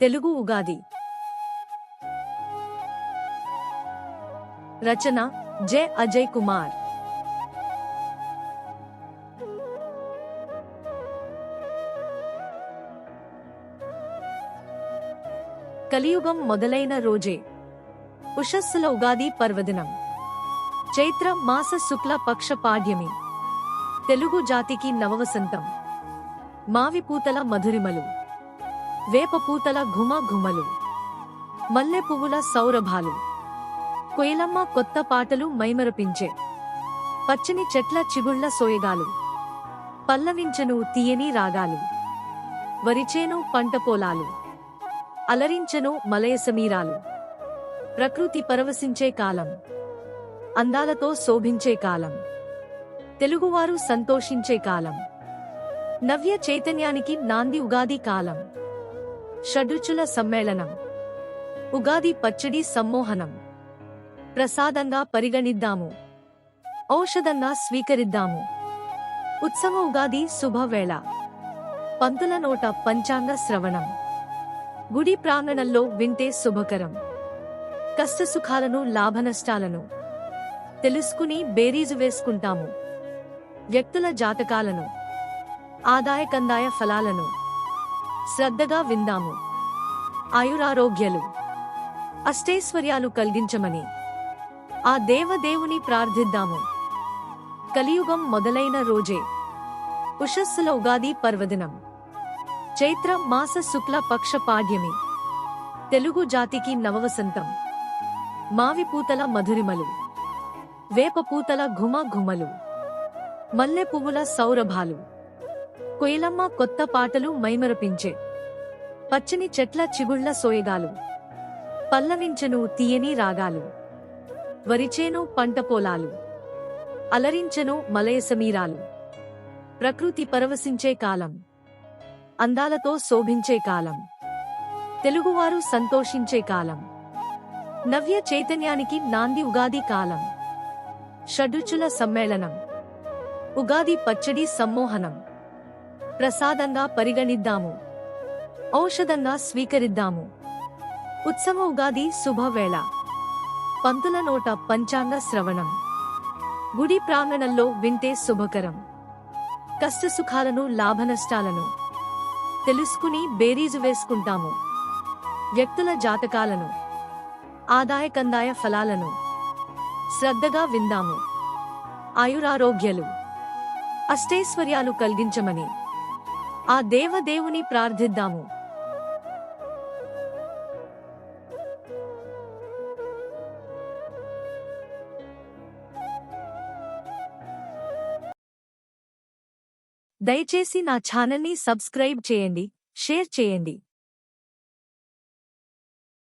తెలుగు ఉగాది. రచన జె అజయ్ కుమార్. కలియుగం మొదలైన రోజే ఉషస్సుల ఉగాది పర్వదినం. చైత్ర మాస శుక్ల పక్ష పాడ్యమి. తెలుగు జాతికి నవవసంతం. మావి పూతల మధురిమలు. వేపపూతల ఘుమఘుమలు ఘుమ ఘుమలు సౌరభాలు కొయిలమ్మ కొత్త పాటలు మైమరపించే పచ్చని చెట్ల చిగుళ్ళ సోయగాలు పల్లవించను తీయని రాగాలు వరిచేను పంట పొలాలు అలరించను మలయ సమీరాలు ప్రకృతి పరవశించే కాలం అందాలతో శోభించే కాలం తెలుగువారు సంతోషించే కాలం నవ్య చైతన్యానికి నాంది ఉగాది కాలం. షడుచుల సమ్మేళనం. ఉగాది పచ్చడి సమ్మోహనం. ప్రసాదంగా పరిగణిద్దాము. ఔషధంగా స్వీకరిద్దాము. ఉత్సవ ఉగాది శుభవేళ. పంతుల నోట పంచాంగ శ్రవణం. గుడి ప్రాంగణంలో వింటే శుభకరం. కష్టసుఖాలను లాభనష్టాలను తెలుసుకుని బేరీజు వేసుకుంటాము. వ్యక్తుల జాతకాలను ఆదాయ కందాయ ఫలాలను శ్రద్ధగా విందాము. ఆయురారోగ్యలు. అష్టైశ్వర్యాలు కలిగించమని. ఆ దేవదేవుని ప్రార్థిద్దాము. కలియుగం మొదలైన రోజే. ఉషస్సుల ఉగాది పర్వదినం. చైత్ర మాస శుక్ల పక్ష పాడ్యమి. తెలుగు జాతికి నవవసంతం. మావి పూతల మధురిమలు. వేపపూతల ఘుమ ఘుమలు. మల్లె పువ్వుల సౌరభాలు. కొయిలమ్మ కొత్త పాటలు మైమరపించే. పచ్చని చెట్ల చిగుళ్ళ సోయగాలు. పల్లవించను తీయని రాగాలు. వరిచేను పంట పొలాలు. అలరించను మలయ సమీరాలు ప్రకృతి పరవశించే కాలం. అందాలతో శోభించే కాలం. తెలుగువారు సంతోషించే కాలం. నవ్య చైతన్యానికి నాంది ఉగాది కాలం. షడ్రుచుల సమ్మేళనం. ఉగాది పచ్చడి సమ్మోహనం. ప్రసాదంగా పరిగణిద్దాము. ఔషధంగా స్వీకరిద్దాము. ఉత్సవ ఉగాది శుభవేళ. పంతుల నోట పంచాంగ శ్రవణం. గుడి ప్రాంగణంలో వింటే శుభకరం. కష్టసుఖాలను లాభనష్టాలను తెలుసుకుని బేరీజు వేసుకుంటాము. వ్యక్తుల జాతకాలను ఆదాయకందాయ ఫలాలను శ్రద్ధగా విందాము. ఆయురారోగ్యాలు అష్టైశ్వర్యాలు కలిగించమని ఆ దేవదేవుని ప్రార్థిద్దాము. దయచేసి నా ఛానల్ని సబ్స్క్రైబ్ చేయండి షేర్ చేయండి.